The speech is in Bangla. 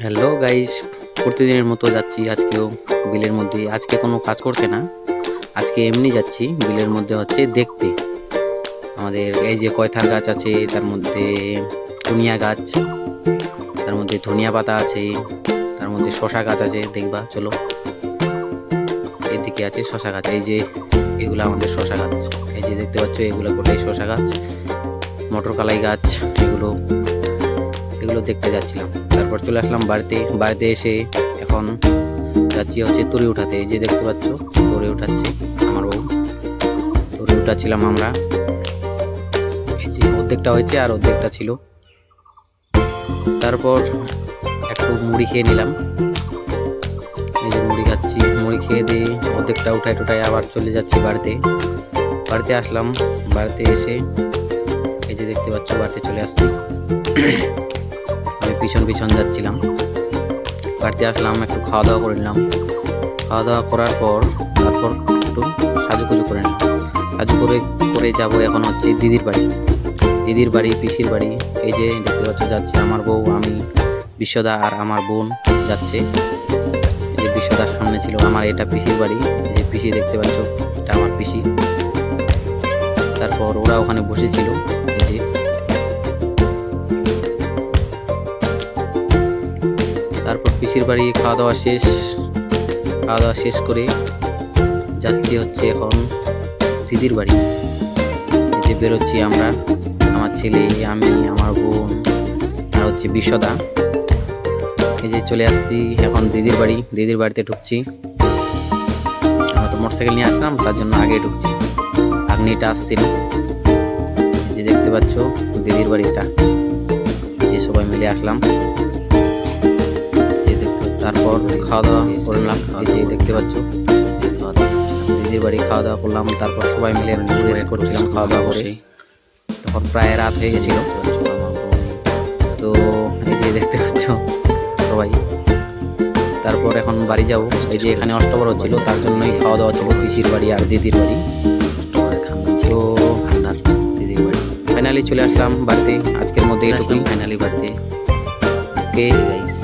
হ্যালো গাইস প্রতিদিনের মতো যাচ্ছি আজকেও বিলের মধ্যে। আজকে কোনো কাজ করছে না। আজকে এমনি যাচ্ছি। বিলের মধ্যে হচ্ছে দেখতে। আমাদের এই যে কয়থার গাছ আছে, তার মধ্যে ধনিয়া গাছ, তার মধ্যে ধনিয়া পাতা আছে, তার মধ্যে শশা গাছ আছে, দেখবা, চলো। এদিকে আছে শশা গাছ। এই যে এগুলো আমাদের শশা গাছ। এই যে দেখতে পাচ্ছ, এগুলো গোটাই শশা গাছ। মটর কালাই গাছ, এগুলো এগুলো দেখতে যাচ্ছিলাম। তারপর চলে আসলাম বাড়িতে। বাড়িতে এসে এখন যাচ্ছি হচ্ছে তরি উঠাতে। এই যে দেখতে পাচ্ছ, তরি উঠাচ্ছে আমার বউ। তরি উঠাচ্ছিলাম আমরা। এই যে অর্ধেকটা হয়েছে আর অর্ধেকটা ছিল। তারপর একটু মুড়ি খেয়ে নিলাম। এই যে মুড়ি খাচ্ছি। মুড়ি খেয়ে দিয়ে অর্ধেকটা উঠায় টুঠাই আবার চলে যাচ্ছি বাড়িতে। বাড়িতে আসলাম। বাড়িতে এসে এই যে দেখতে পাচ্ছ, বাড়িতে চলে আসছি। পিছন পিছন যাচ্ছিলাম। বাড়িতে আসলাম, একটু খাওয়া দাওয়া করে নিলাম। খাওয়া দাওয়া করার পর, তারপর একটু সাজুগুজু করে নিলাম। সাজু করে করে যাব এখন হচ্ছে দিদির বাড়ি। দিদির বাড়ি, পিসির বাড়ি। এই যে দেখতে পাচ্ছ, যাচ্ছে আমার বউ, আমি, বিশ্বদা আর আমার বোন যাচ্ছে। এই যে বিশ্বদার সামনে ছিল আমার, এটা পিসির বাড়ি। এই যে পিসি দেখতে পাচ্ছ, এটা আমার পিসি। তারপর ওরা ওখানে বসেছিল। তারপর পিসির বাড়ি খাওয়া দাওয়া শেষ। খাওয়া দাওয়া শেষ করে যাচ্ছি হচ্ছে এখন দিদির বাড়ি। যে বেরোচ্ছি আমরা, আমার ছেলে, আমি, আমার বোন, আর হচ্ছে বিশ্বদা এই যে চলে আসছি এখন দিদির বাড়ি, দিদির বাড়িতে ঢুকছি। আমরা তো মোটরসাইকেল নিয়ে আসলাম, তার জন্য আগে ঢুকছি। আগ্নিটা আসছিল। যে দেখতে পাচ্ছ, দিদির বাড়িটা। যে সবাই মিলে আসলাম। তারপর খাওয়া দাওয়া করলাম। এই যে দেখতে পাচ্ছ দিদির বাড়ি খাওয়া দাওয়া করলাম তারপর সবাই মিলে রেস্ট করছিলাম খাওয়া দাওয়া করে। তখন প্রায় রাত হয়ে গেছিল। তো এই যে দেখতে পাচ্ছ সবাই। তারপর এখন বাড়ি যাব। এই যে এখানে অষ্টবর হচ্ছিল তার জন্যই খাওয়া দাওয়া ছিল পিসির বাড়ি আর দিদির বাড়ি। তো দিদির বাড়ি। ফাইনালি চলে আসলাম বাড়িতে। আজকের মধ্যে এটুকুই। ফাইনালি বাড়িতে। Okay guys